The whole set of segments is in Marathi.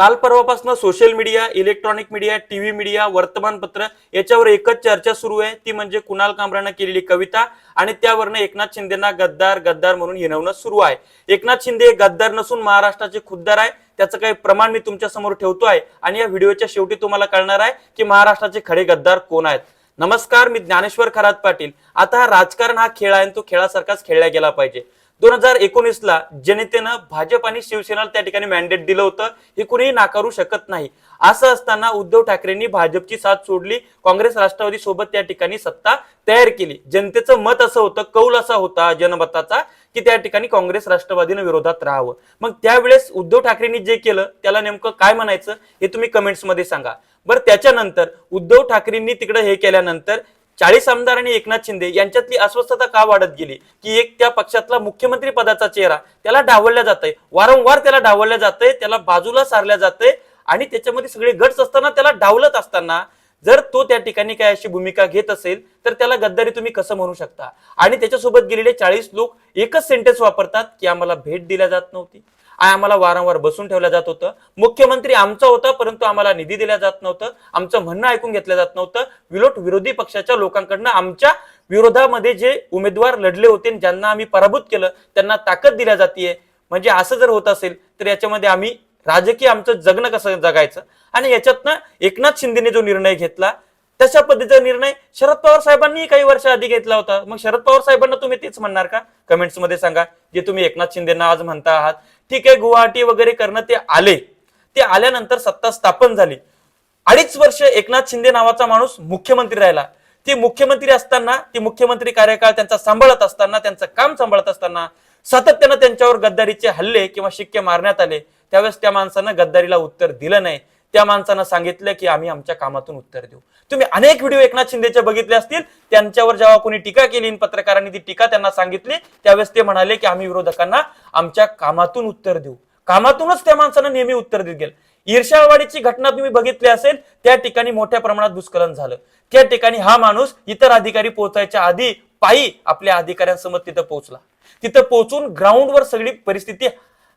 काल परवापासून social media electronic media TV media वर्तमानपत्र याच्यावर एकच चर्चा सुरू आहे. ती म्हणजे कुणाल कांबरानं केलेली कविता आणि त्यावरनं एकनाथ शिंदेना गद्दार गद्दार म्हणून हिनवणं सुरू आहे. एकनाथ शिंदे हे गद्दार नसून महाराष्ट्राचे खुद्दार आहे. त्याचं काही प्रमाण मी तुमच्यासमोर ठेवतो आहे आणि या व्हिडिओच्या शेवटी तुम्हाला कळणार आहे की महाराष्ट्राचे खडे गद्दार कोण आहेत. नमस्कार मी ज्ञानेश्वर खरात पाटील. आता हा राजकारण हा खेळ आहे तो खेळासारखाच खेळला गेला पाहिजे. दोन हजार एकोणीस ला जनतेनं भाजप आणि शिवसेनाला त्या ठिकाणी मॅन्डेट दिलं होतं. हे कुणीही नाकारू शकत नाही. असं असताना उद्धव ठाकरेंनी भाजपची साथ सोडली. काँग्रेस राष्ट्रवादी सोबत त्या ठिकाणी सत्ता तयार केली. जनतेचं मत असं होतं कौल असा होता जनमताचा की त्या ठिकाणी काँग्रेस राष्ट्रवादीनं विरोधात राहावं. मग त्यावेळेस उद्धव ठाकरेंनी जे केलं त्याला नेमकं काय म्हणायचं हे तुम्ही कमेंट्समध्ये सांगा. बरं त्याच्यानंतर उद्धव ठाकरेंनी तिकडे हे केल्यानंतर चाळीस आमदार आणि एकनाथ शिंदे यांच्यातली अस्वस्थता का वाढत गेली? की एक त्या पक्षातला मुख्यमंत्री पदाचा चेहरा त्याला डावलल्या जातंय वारंवार त्याला डावलल्या जातंय त्याला बाजूला सारल्या जातंय आणि त्याच्यामध्ये सगळे गट्स असताना त्याला डावलत असताना जर तो त्या ठिकाणी काय अशी भूमिका घेत असेल तर त्याला गद्दारी तुम्ही कसं म्हणू शकता? आणि त्याच्यासोबत गेलेले चाळीस लोक एकच सेंटेन्स वापरतात की आम्हाला भेट दिल्या जात नव्हती. आम्हाला वारंवार बसून ठेवलं जात होतं. मुख्यमंत्री आमचा होता परंतु आम्हाला निधी दिला जात नव्हतं. आमचं म्हणणं ऐकून घेतलं जात नव्हतं. विलोट विरोधी पक्षाच्या लोकांकडनं आमच्या विरोधामध्ये जे उमेदवार लढले होते आणि ज्यांना आम्ही पराभूत केलं त्यांना ताकद दिल्या जातीये. म्हणजे असं जर होत असेल तर याच्यामध्ये आम्ही राजकीय आमचं जगणं कसं जगायचं? आणि याच्यातनं एकनाथ शिंदेने जो निर्णय घेतला तशा पद्धतीचा निर्णय शरद पवार साहेबांनी काही वर्ष आधी घेतला होता. मग शरद पवार साहेबांना तुम्ही तेच म्हणणार का? कमेंट्समध्ये सांगा. जे तुम्ही एकनाथ शिंदेना आज म्हणता आहात ठीक आहे गुवाहाटी वगैरे करणं ते आले. ते आल्यानंतर सत्ता स्थापन झाली. अडीच वर्ष एकनाथ शिंदे नावाचा माणूस मुख्यमंत्री राहिला. ते मुख्यमंत्री असताना ते मुख्यमंत्री कार्यकाळ त्यांचा सांभाळत असताना त्यांचं काम सांभाळत असताना सातत्यानं त्यांच्यावर गद्दारीचे हल्ले किंवा शिक्के मारण्यात आले. त्यावेळेस त्या माणसानं गद्दारीला उत्तर दिलं नाही. त्या माणसानं सांगितलं की आम्ही आमच्या कामातून उत्तर देऊ. तुम्ही अनेक व्हिडिओ एकनाथ शिंदेचे बघितले असतील त्यांच्यावर जेव्हा कोणी टीका केली आणि पत्रकारांनी ती टीका त्यांना सांगितली त्यावेळेस ते म्हणाले की आम्ही विरोधकांना आमच्या कामातून उत्तर देऊ. कामातूनच त्या माणसानं नेहमी उत्तर देत गेलं. ईर्ष्यावाडीची घटना तुम्ही बघितली असेल त्या ठिकाणी मोठ्या प्रमाणात भूस्खलन झालं. त्या ठिकाणी हा माणूस इतर अधिकारी पोहोचायच्या आधी पायी आपल्या अधिकाऱ्यांसमोर तिथं पोहोचला. तिथं पोहोचून ग्राउंडवर सगळी परिस्थिती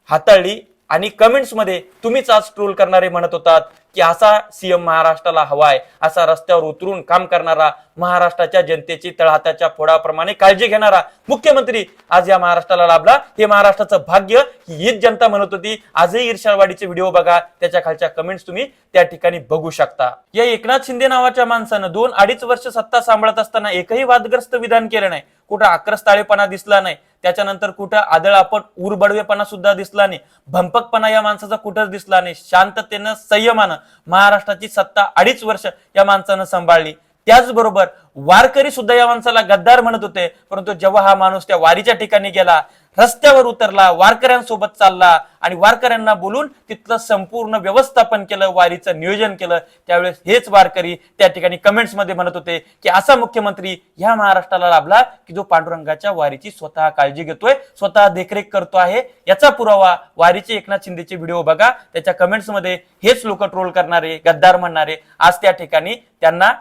हाताळली. आणि कमेंट्समध्ये तुम्हीच आज ट्रोल करणारे म्हणत होतात की असा सीएम महाराष्ट्राला हवाय असा रस्त्यावर उतरून काम करणारा महाराष्ट्राच्या जनतेची तळहाताच्या फोडाप्रमाणे काळजी घेणारा मुख्यमंत्री आज या महाराष्ट्राला लाभला. हे महाराष्ट्राचं भाग्य हीच जनता म्हणत होती. आजही ईर्षावाडीचे व्हिडिओ बघा त्याच्या खालच्या कमेंट्स तुम्ही त्या ठिकाणी बघू शकता. या एकनाथ शिंदे नावाच्या माणसानं दोन अडीच वर्ष सत्ता सांभाळत असताना एकही वादग्रस्त विधान केलं नाही. कुठं आक्रस्ताळेपणा दिसला नाही त्याच्यानंतर कुठं आदळ आपण उरबडवेपणा सुद्धा दिसला नाही भंपकपणा या माणसाचा कुठंच दिसला नाही शांततेनं संयमानं महाराष्ट्राची सत्ता अडीच वर्ष या माणसानं सांभाळली. त्याचबरोबर वारकरी सुद्धा या माणसाला गद्दार म्हणत होते परंतु जेव्हा हा माणूस त्या वारीच्या ठिकाणी गेला रस्त्यावर उतरला वारकऱ्यांसोबत चालला आणि वारकऱ्यांना बोलून तिथलं संपूर्ण व्यवस्थापन केलं वारीचं नियोजन केलं त्यावेळेस हेच वारकरी त्या ठिकाणी कमेंट्समध्ये म्हणत होते की असा मुख्यमंत्री ह्या महाराष्ट्राला लाभला की जो पांडुरंगाच्या वारीची स्वतः काळजी घेतोय स्वतः देखरेख करतो आहे याचा पुरावा वारीचे एकनाथ शिंदेचे व्हिडिओ बघा त्याच्या कमेंट्समध्ये हेच लोक ट्रोल करणारे गद्दार म्हणणारे आज त्या ठिकाणी त्यांना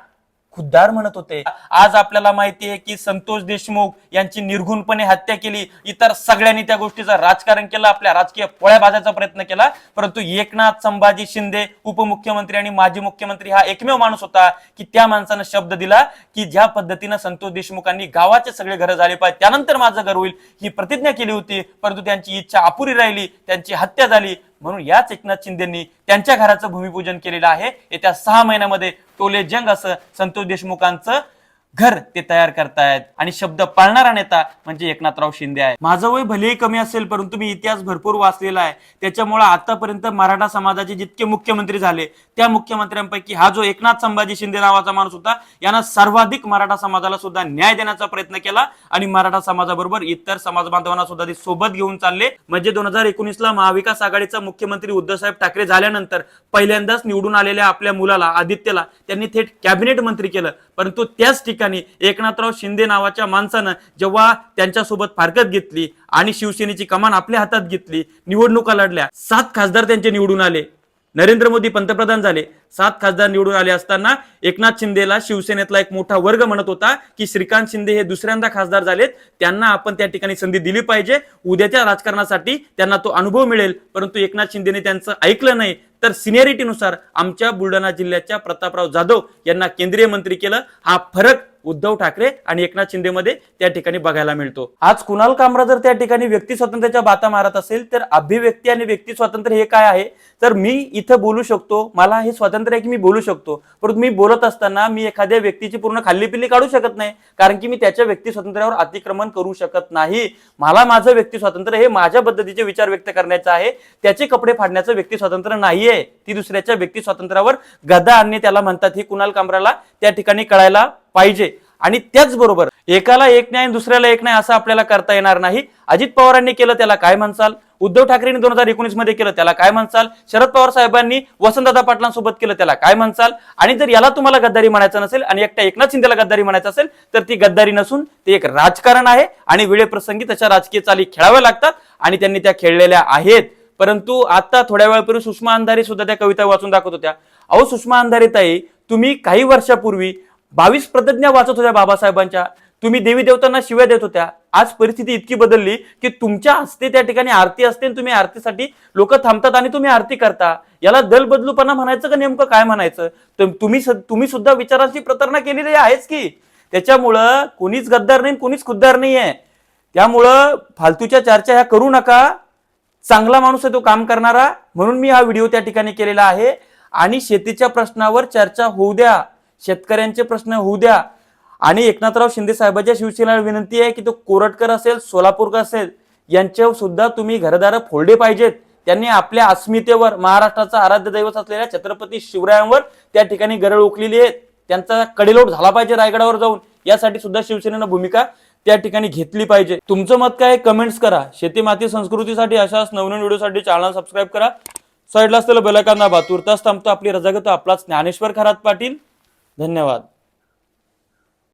खुद्दार म्हणत होते. आज आपल्याला माहिती आहे की संतोष देशमुख यांची निर्घुणपणे हत्या केली. इतर सगळ्यांनी त्या गोष्टीचं राजकारण केलं आपल्या राजकीय पोळ्या भाजायचा प्रयत्न केला. परंतु एकनाथ संभाजी शिंदे उपमुख्यमंत्री आणि माजी मुख्यमंत्री हा एकमेव माणूस होता की त्या माणसानं शब्द दिला की ज्या पद्धतीनं संतोष देशमुखांनी गावाचे सगळे घर झाले पाहिजे. त्यानंतर माझं घर होईल ही प्रतिज्ञा केली होती. परंतु त्यांची इच्छा अपुरी राहिली त्यांची हत्या झाली. म्हणून याच एकनाथ शिंदेनी त्यांच्या घराचं भूमिपूजन केलेलं आहे. येत्या सहा महिन्यामध्ये टोले जंग असं संतोष देशमुखांचं घर ते तयार करतायत आणि शब्द पाळणारा नेता म्हणजे एकनाथराव शिंदे आहे माझं वय भलेही कमी असेल परंतु मी इतिहास भरपूर वाचलेला आहे. त्याच्यामुळे आतापर्यंत मराठा समाजाचे जितके मुख्यमंत्री झाले त्या मुख्यमंत्र्यांपैकी हा जो एकनाथ संभाजी शिंदे नावाचा माणूस होता यानं सर्वाधिक मराठा समाजाला सुद्धा न्याय देण्याचा प्रयत्न केला आणि मराठा समाजाबरोबर इतर समाज बांधवांना सुद्धा ते सोबत घेऊन चालले. म्हणजे दोन हजार एकोणीस ला महाविकास आघाडीचा मुख्यमंत्री उद्धवसाहेब ठाकरे झाल्यानंतर पहिल्यांदाच निवडून आलेल्या आपल्या मुलाला आदित्यला त्यांनी थेट कॅबिनेट मंत्री केलं. परंतु त्याच ठिकाणी एकनाथराव शिंदे नावाच्या माणसानं जेव्हा त्यांच्यासोबत फारकत घेतली आणि शिवसेनेची कमान आपल्या हातात घेतली निवडणुका लढल्या सात खासदार त्यांचे निवडून आले. नरेंद्र मोदी पंतप्रधान झाले. सात खासदार निवडून आले असताना एकनाथ शिंदेला शिवसेनेतला एक मोठा वर्ग म्हणत होता की श्रीकांत शिंदे हे दुसऱ्यांदा खासदार झालेत. त्यांना आपण त्या ठिकाणी संधी दिली पाहिजे. उद्याच्या राजकारणासाठी त्यांना तो अनुभव मिळेल. परंतु एकनाथ शिंदेने त्यांचं ऐकलं नाही. तर सिनियरिटीनुसार आमच्या बुलढाणा जिल्ह्याच्या प्रतापराव जाधव यांना केंद्रीय मंत्री केलं. हा फरक उद्धव ठाकरे आणि एकनाथ शिंदेमध्ये त्या ठिकाणी बघायला मिळतो. आज कुणाल कामरा जर त्या ठिकाणी व्यक्ती स्वातंत्र्याच्या बाता मारत असेल तर अभिव्यक्ती आणि व्यक्ती स्वातंत्र्य हे काय आहे? तर मी इथं बोलू शकतो मला हे स्वातंत्र्य आहे की मी बोलू शकतो. परंतु मी बोलत असताना मी एखाद्या व्यक्तीची पूर्ण खाल्लीपिल्ली काढू शकत नाही कारण की मी त्याच्या व्यक्ती स्वातंत्र्यावर अतिक्रमण करू शकत नाही. मला माझं व्यक्ती स्वातंत्र्य हे माझ्या पद्धतीचे विचार व्यक्त करण्याचं आहे. त्याचे कपडे फाडण्याचं व्यक्ती स्वातंत्र्य नाहीये. ती दुसऱ्याच्या व्यक्ती स्वातंत्र्यावर गदा आणणे त्याला म्हणतात. ही कुणाल कामराला त्या ठिकाणी कळायला पाहिजे. आणि त्याचबरोबर एकाला एक नाही आणि दुसऱ्याला एक नाही असं आपल्याला करता येणार नाही. अजित पवारांनी केलं त्याला काय म्हणसाल उद्धव ठाकरेंनी दोन हजार एकोणीसमध्ये केलं त्याला काय म्हणसाल शरद पवार साहेबांनी वसंतदादा पाटलांसोबत केलं त्याला काय म्हणसाल आणि जर याला तुम्हाला गद्दारी म्हणायचं नसेल आणि एकट्या एकनाथ शिंदेला गद्दारी म्हणायचं असेल तर ती गद्दारी नसून ते एक राजकारण आहे. आणि वेळेप्रसंगी तशा राजकीय चाली खेळाव्या लागतात आणि त्यांनी त्या खेळलेल्या आहेत. परंतु आता थोड्या वेळापूर्वी सुषमा अंधारे सुद्धा त्या कविता वाचून दाखवत होत्या. अहो सुषमा अंधारे ताई तुम्ही काही वर्षापूर्वी बावीस प्रतिज्ञा वाचत होत्या बाबासाहेबांच्या. तुम्ही देवी देवतांना शिव्या देत होत्या. आज परिस्थिती इतकी बदलली की तुमच्या हस्ते त्या ठिकाणी आरती असते आणि तुम्ही आरतीसाठी लोक थांबतात आणि तुम्ही आरती करता. याला दल बदलूपणा म्हणायचं का नेमकं काय म्हणायचं? तर तुम्ही तुम्ही सुद्धा विचारांची प्रतारणा केलेली आहेच की. त्याच्यामुळं कोणीच गद्दार नाही कोणीच खुद्दार नाही आहे त्यामुळं फालतूच्या चर्चा ह्या करू नका. चांगला माणूस आहे तो काम करणारा म्हणून मी हा व्हिडिओ त्या ठिकाणी केलेला आहे. आणि शेतीच्या प्रश्नावर चर्चा होऊ द्या. शेतकऱ्यांचे प्रश्न होऊ द्या. आणि एकनाथराव शिंदे साहेबांच्या शिवसेनेला विनंती आहे की तो कोरटकर असेल सोलापूरकर असेल यांच्यावर सुद्धा तुम्ही घरदार फोडले पाहिजेत. त्यांनी आपल्या अस्मितेवर महाराष्ट्राचा आराध्य दैवत असलेल्या छत्रपती शिवरायांवर त्या ठिकाणी गरळ उकलेली आहे त्यांचा कडेलोट झाला पाहिजे रायगडावर जाऊन. यासाठी सुद्धा शिवसेनेनं भूमिका त्या ठिकाणी घेतली पाहिजे. तुमचं मत काय कमेंट्स करा. शेती माती संस्कृतीसाठी अशाच नवनवीन व्हिडिओसाठी चॅनल सबस्क्राईब करा. साईडला असलेलं बेलायकांना दाबा. तुर्तास थांबतो आपली रजा घेतो आपलाच ज्ञानेश्वर खरात पाटील. धन्यवाद.